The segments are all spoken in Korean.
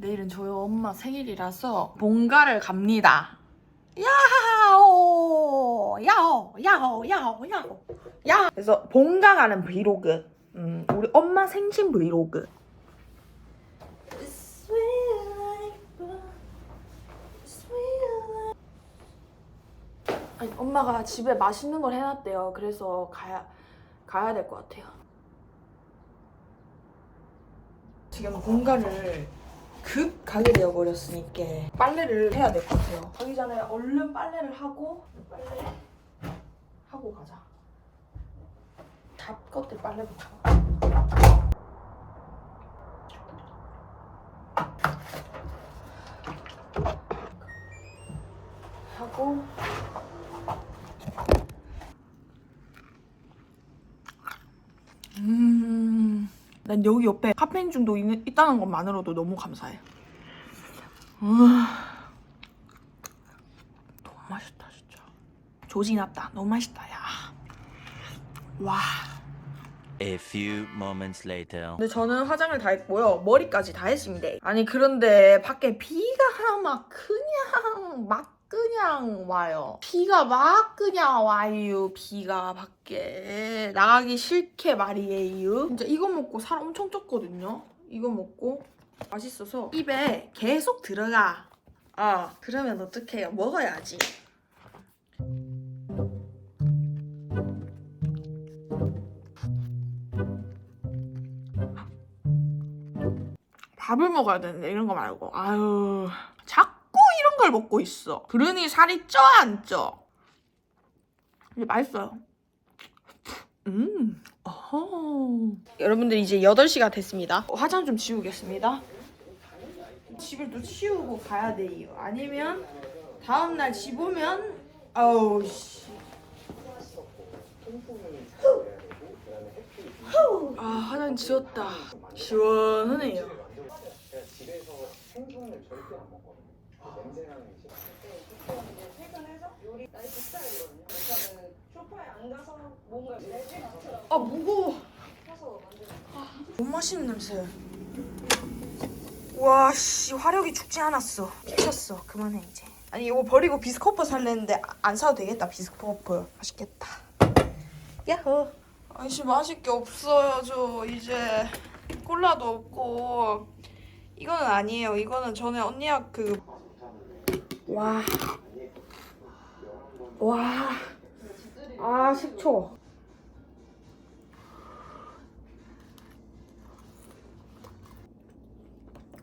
내일은 저희 엄마 생일이라서 본가를 갑니다. 야호! 야호! 야호! 야호! 야호! 야! 그래서 본가 가는 브이로그. 음, 우리 엄마 생신 브이로그. 아니, 엄마가 집에 맛있는 걸 해놨대요. 그래서 가야 가야 될 것 같아요. 지금 본가를 급 가게 되어 버렸으니까 빨래를 해야 될 것 같아요. 가기 전에 얼른 빨래를 하고 빨래 하고 가자. 잡 것들 빨래부터. 하고 음, 난 여기 옆에 카페인 중독 있, 있다는 것만으로도 너무 감사해. 음, 너무 맛있다 진짜. 조진났다. 너무 맛있다 야. 와. A few moments later. 근데 저는 화장을 다 했고요. 머리까지 다 했습니다. 아니 그런데 밖에 비가 막 그냥 막 그냥 와요. 비가 막 그냥 와요. 비가 밖에 나가기 싫게 말이에요. 진짜 이거 먹고 살 엄청 쪘거든요. 이거 먹고 맛있어서 입에 계속 들어가. 아 그러면 어떡해요? 먹어야지. 밥을 먹어야 되는데 이런 거 말고 아유 걸 먹고 있어. 그러니 살이 쪄 안 쪄? 근데 맛있어요. 음. 어허. 여러분들 이제 8시가 됐습니다. 화장 좀 지우겠습니다. 집을 또 치우고 가야 돼요. 아니면 다음 날 집 오면 아우 씨. 아, 화장 지웠다. 시원하네요. 아, 무거워. 아, 너무 맛있는 냄새. 와, 씨, 화력이 죽지 않았어. 미쳤어. 그만해, 이제. 아니, 이거 버리고 비스코프 살랬는데 아- 안 사도 되겠다, 비스코프. 맛있겠다. 야호. 아이씨, 마실 게 없어요, 저 이제. 콜라도 없고. 이거는 아니에요. 이거는 전에 언니가 그. 와. 와. 아, 식초.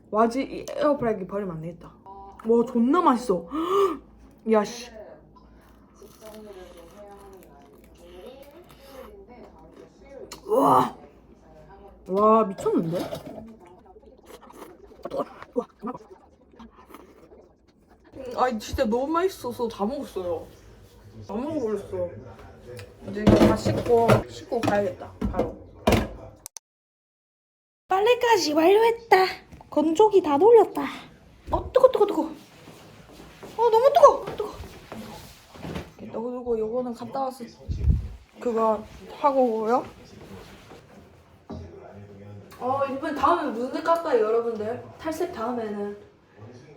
와지 이 에어프라이기 버리면 안 되겠다. 와 존나 맛있어. 야 씨. 와. 와 미쳤는데? 와. 아 진짜 너무 맛있어서 다 먹었어요. 다 먹어버렸어. 이제 이거 다 씻고 씻고 가야겠다. 바로. 빨래까지 완료했다. 건조기 다 돌렸다. 어 뜨거 뜨거 뜨거. 어 너무 뜨거 뜨거. 뜨거 뜨거 요거는 갔다 와서 그거 하고요. 어 이번 다음에 무슨 색 할까요 여러분들? 탈색 다음에는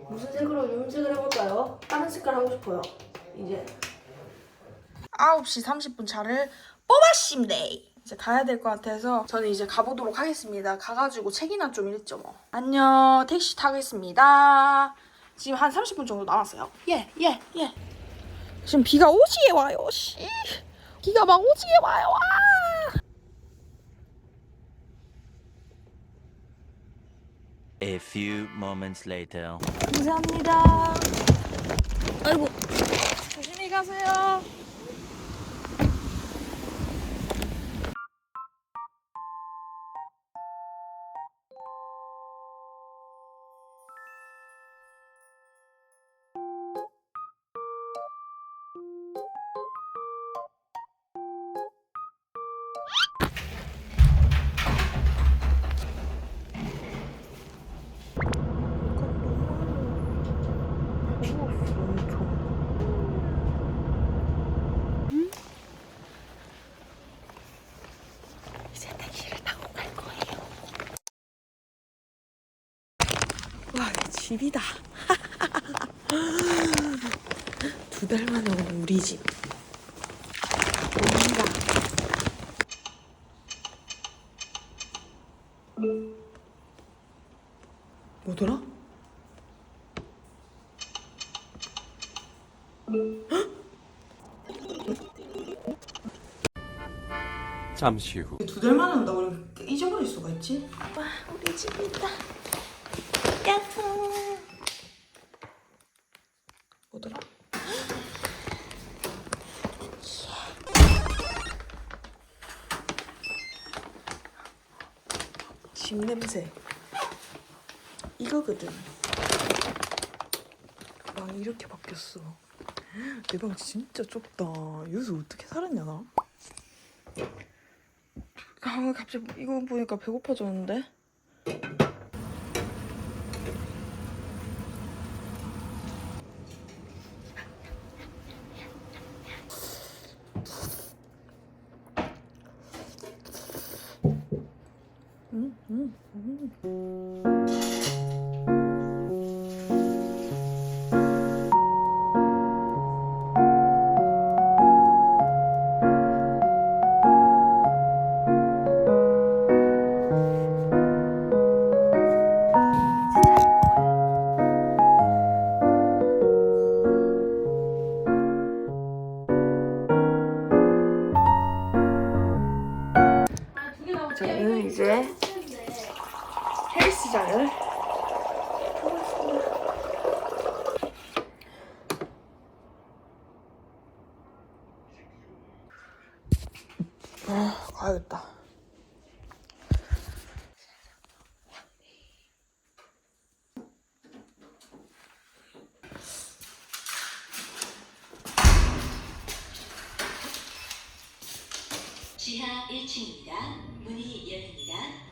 무슨 색으로 염색을 해볼까요? 다른 색깔 하고 싶어요. 이제 9시 30분 차를 뽑았습니다. 이제 가야 될 것 같아서 저는 이제 가보도록 하겠습니다. 가가지고 책이나 좀 읽죠 뭐. 안녕 택시 타겠습니다. 지금 한 30분 정도 남았어요. 예, 예, 예. 지금 비가 오지게 와요. 씨. 비가 막 오지게 와요. 와. A few moments later. 감사합니다. 아이고. 조심히 가세요. 집이다. 두 달 만에 오는 우리 집. 뭔가. 뭐더라? 잠시 후 두 달 만에 온다고 이렇게 잊어버릴 수가 있지? 와, 우리 집이다. 야호. 뭐더라? 집 냄새. 이거거든. 방 이렇게 바뀌었어. 내 방 진짜 좁다. 여기서 어떻게 살았냐 나? 아, 갑자기 이거 보니까 배고파졌는데? 가고 있습니다. 아, 가야겠다. 지하 1층입니다. 문이 열립니다.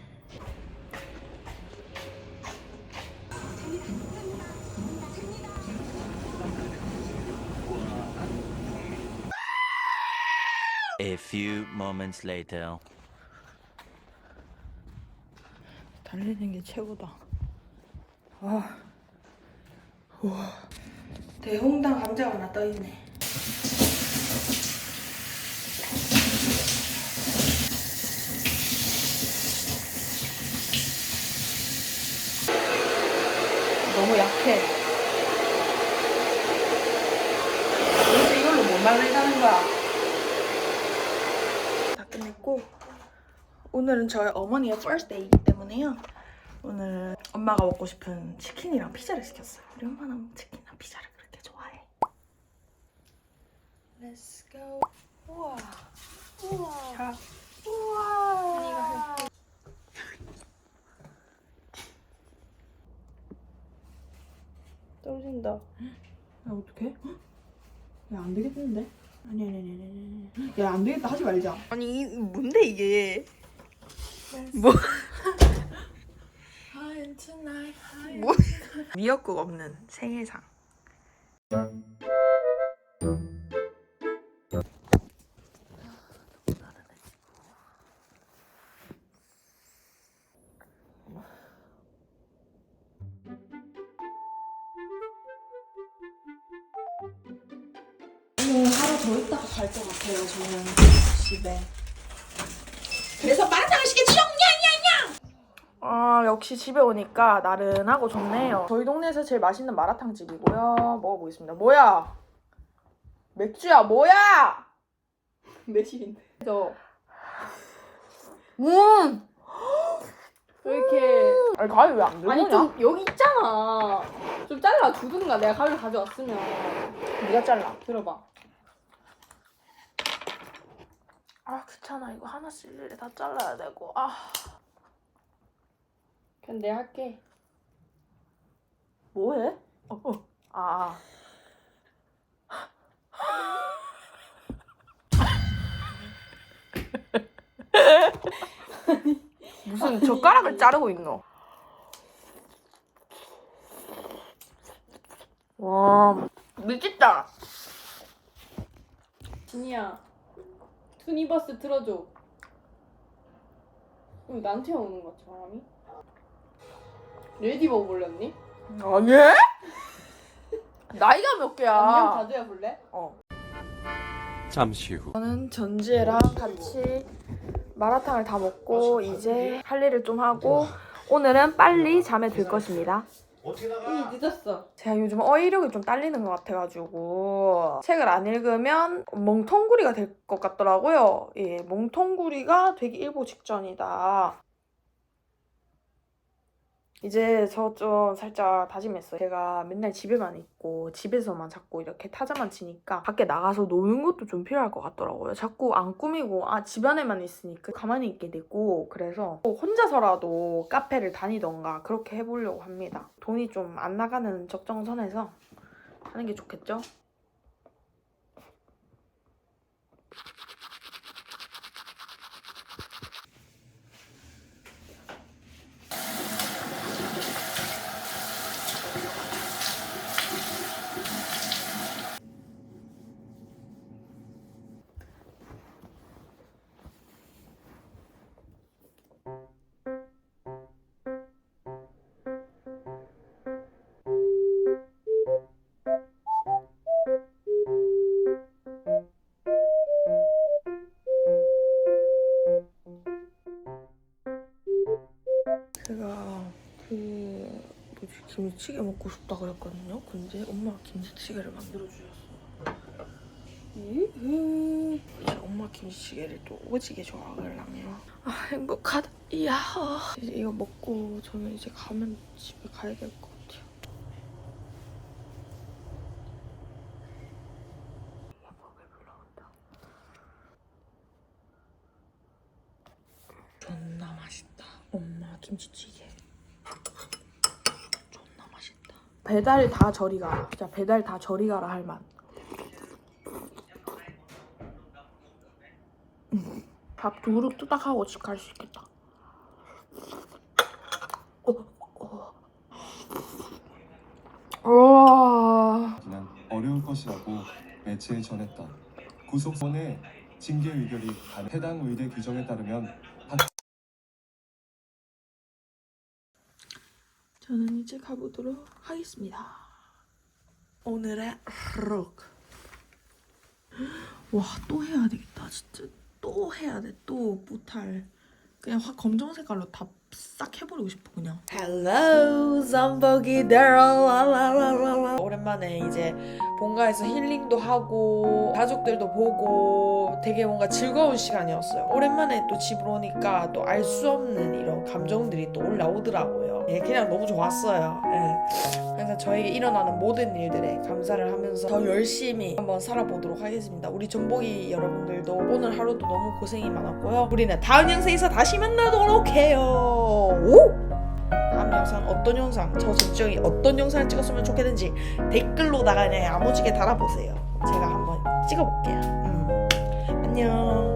A few moments later. 달리는 게 최고다. 아, 우와. 대홍당 감자가 하나 떠 있네. 너무 약해. 그래서 이걸로 못 말린다는 거야. 다 끝냈고 오늘은 저희 어머니의 day이기 때문에요. 오늘 엄마가 먹고 싶은 치킨이랑 피자를 시켰어요. 우리 엄마는 치킨이랑 피자를 그렇게 좋아해. Let's go. 우와. 우와. 자. 우와. 떨어진다. 야 어떡해? 야안 되겠는데? 아니 아니 아니 아니 아니. 야안 되겠다 하지 말자. 아니 이 뭔데 이게? 뭐? 뭐? 미역국 없는 생일상. 오늘 하루 더 있다가 갈 것 같아요. 저는 집에. 그래서 마라탕을. 냥냥냥. 아 역시 집에 오니까 나른하고 좋네요. 저희 동네에서 제일 맛있는 마라탕 집이고요. 먹어보겠습니다. 뭐야? 맥주야 뭐야? 몇십인데? 저 음. 왜 이렇게 아니 가위 왜안 들고 아니 오냐? 좀 여기 있잖아 좀 잘라 주든가 내가 가위를 가져왔으면 네가 잘라. 들어봐 아 귀찮아 이거 하나씩 일일이 다 잘라야 되고 아 그냥 내가 할게 뭐해? 어, 어. 아. 무슨 젓가락을 자르고 있노? 와 미쳤다. 진이야 투니버스 틀어줘 왜 나한테 오는 거지 바람이? 레디버거 몰랐니? 아니? 나이가 몇 안녕 개야? 볼래? 어. 잠시 후 저는 전지혜랑 같이 마라탕을 다 먹고 이제 할 일을 좀 하고 오늘은 빨리 잠에 들 것입니다. 이 늦었어. 제가 요즘 어휘력이 좀 딸리는 것 같아가지고 책을 안 읽으면 멍텅구리가 될 것 같더라고요. 예, 멍텅구리가 되기 일보 직전이다. 이제 저 좀 살짝 다짐했어요. 제가 맨날 집에만 있고 집에서만 자꾸 이렇게 타자만 치니까 밖에 나가서 노는 것도 좀 필요할 것 같더라고요. 자꾸 안 꾸미고 아 집 안에만 있으니까 가만히 있게 되고 그래서 꼭 혼자서라도 카페를 다니던가 그렇게 해보려고 합니다. 돈이 좀 안 나가는 적정선에서 하는 게 좋겠죠? 김치찌개 먹고 싶다 그랬거든요. 근데 엄마가 김치찌개를 만들어 주셨어요. 이제 엄마 김치찌개를 또 오지게 좋아하거든요. 아 행복하다. 이야. 이제 이거 먹고 저는 이제 가면 집에 가야 될 것 같아요. 존나 맛있다. 엄마 김치찌개. 존나 맛있다. 배달 다 저리 가라. 배달 다 저리 가라 할 맛. 음. 밥두 그릇 뚜딱 하고 집 갈 수 있겠다. 어, 어. 우와. 난 어려울 것이라고 매체에 전했다. 구속선의 징계 의결이. 해당 의대 규정에 따르면 저는 이제 가보도록 하겠습니다. 오늘의 룩. 와, 또 해야 되겠다. 진짜 또 해야 돼. 또 뿌탈. 그냥 확 검정 색깔로 다 싹 해버리고 싶어 그냥. Hello, somebody there. 오랜만에 이제 본가에서 힐링도 하고 가족들도 보고 되게 뭔가 즐거운 시간이었어요. 오랜만에 또 집으로 오니까 또 알 수 없는 이런 감정들이 또 올라오더라고요. 예, 그냥 너무 좋았어요. 예. 그래서 저에게 일어나는 모든 일들에 감사를 하면서 더 열심히 한번 살아보도록 하겠습니다. 우리 전복이 여러분들도 오늘 하루도 너무 고생이 많았고요. 우리는 다음 영상에서 다시 만나도록 해요. 오! 다음 영상 어떤 영상, 저 전지영이 어떤 영상을 찍었으면 좋겠는지 댓글로다가 그냥 야무지게 달아보세요. 제가 한번 찍어볼게요. 음. 안녕.